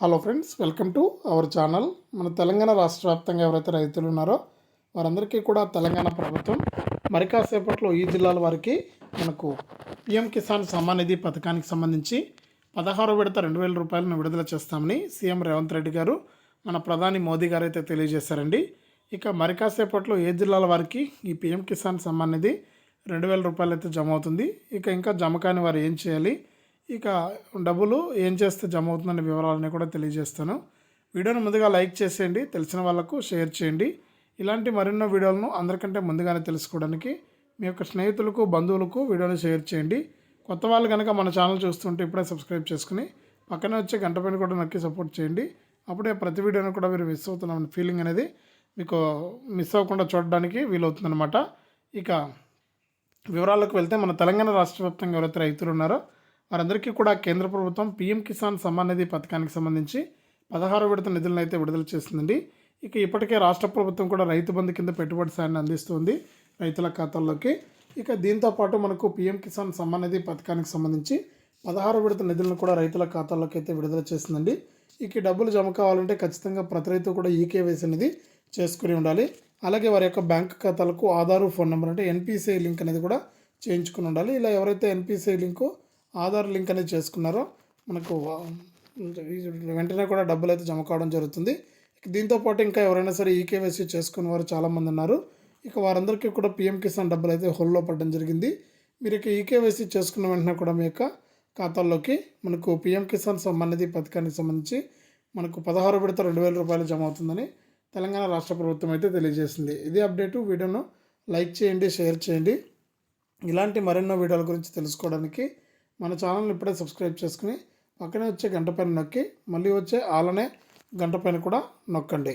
Hello friends welcome to our channel మన తెలంగాణ రాష్ట్ర వ్యాప్తంగా ఎవరైతే రైతులు ఉన్నారో వారందరికీ కూడా తెలంగాణ ప్రభుత్వం మరి కాసేపట్లో ఈ జిల్లాల వారికి మనకు పిఎం కిసాన్ సమ్మాన్ నిధి పథకానికి సంబంధించి పదహారు విడత రెండు వేల రూపాయలను విడుదల చేస్తామని సీఎం రేవంత్ రెడ్డి గారు మన ప్రధాని మోదీ గారు అయితే తెలియజేశారండి. ఇక మరి కాసేపట్లో ఏ జిల్లాల వారికి ఈ పిఎం కిసాన్ సమ్మాన్ నిధి రెండు వేల రూపాయలు అయితే జమ అవుతుంది. ఇక ఇంకా జమ కాని వారు ఏం చేయాలి? ఇక డబ్బులు ఏం చేస్తే జమ అవుతుందనే వివరాలని కూడా తెలియజేస్తాను. వీడియోని ముందుగా లైక్ చేసేయండి తెలిసిన వాళ్ళకు షేర్ చేయండి. ఇలాంటి మరెన్నో వీడియోలను అందరికంటే ముందుగానే తెలుసుకోవడానికి మీ యొక్క స్నేహితులకు బంధువులకు వీడియోని షేర్ చేయండి. కొత్త వాళ్ళు కనుక మన ఛానల్ చూస్తుంటే ఇప్పుడే సబ్స్క్రైబ్ చేసుకుని పక్కనే వచ్చే గంట పైన కూడా నొక్కి సపోర్ట్ చేయండి. అప్పుడే ప్రతి వీడియోని కూడా మీరు మిస్ అవుతున్నామని ఫీలింగ్ అనేది మీకు మిస్ అవ్వకుండా చూడడానికి వీలవుతుందన్నమాట. ఇక వివరాలకు వెళ్తే మన తెలంగాణ రాష్ట్ర వ్యాప్తంగా ఎవరైతే రైతులు ఉన్నారో వారందరికీ కూడా కేంద్ర ప్రభుత్వం పీఎం కిసాన్ సమ్మాన్ నిధి పథకానికి సంబంధించి పదహారు విడత నిధులను అయితే విడుదల చేసిందండి. ఇక ఇప్పటికే రాష్ట్ర ప్రభుత్వం కూడా రైతు బంధు కింద పెట్టుబడి సాయాన్ని అందిస్తుంది రైతుల ఖాతాల్లోకి. ఇక దీంతో పాటు మనకు పీఎం కిసాన్ సమ్మాన్ నిధి పథకానికి సంబంధించి పదహారు విడత నిధులను కూడా రైతుల ఖాతాల్లోకి అయితే విడుదల చేసిందండి. ఇక డబ్బులు జమ కావాలంటే ఖచ్చితంగా ప్రతి రైతు కూడా ఈకేవైసీ అనేది చేసుకుని ఉండాలి. అలాగే వారి యొక్క బ్యాంక్ ఖాతాలకు ఆధారు ఫోన్ నెంబర్ అంటే ఎన్పిసిఐ లింక్ అనేది కూడా చేయించుకుని ఉండాలి. ఇలా ఎవరైతే ఎన్పిసిఐ లింకు ఆధార్ లింక్ అనేది చేసుకున్నారో మనకు వెంటనే కూడా డబ్బులు అయితే జమ కావడం జరుగుతుంది. దీంతో పాటు ఇంకా ఎవరైనా సరే ఈకేవైసీ చేసుకున్న వారు చాలామంది ఉన్నారు. ఇక వారందరికీ కూడా పిఎం కిసాన్ డబ్బులు అయితే హోల్లో పడడం జరిగింది. మీరు ఇక ఈకేవైసీ చేసుకున్న వెంటనే కూడా మీ యొక్క ఖాతాల్లోకి మనకు పిఎం కిసాన్ సమ్మాన్ పథకానికి సంబంధించి మనకు పదహారు విడత రెండు వేల రూపాయలు జమ అవుతుందని తెలంగాణ రాష్ట్ర ప్రభుత్వం అయితే తెలియజేసింది. ఇదే అప్డేటు. వీడియోను లైక్ చేయండి షేర్ చేయండి. ఇలాంటి మరెన్నో వీడియోల గురించి తెలుసుకోవడానికి మన ఛానల్ని ఇప్పుడే సబ్స్క్రైబ్ చేసుకుని పక్కనే వచ్చే గంట పైన నొక్కి మళ్ళీ వచ్చే ఆలనే గంట పైన కూడా నొక్కండి.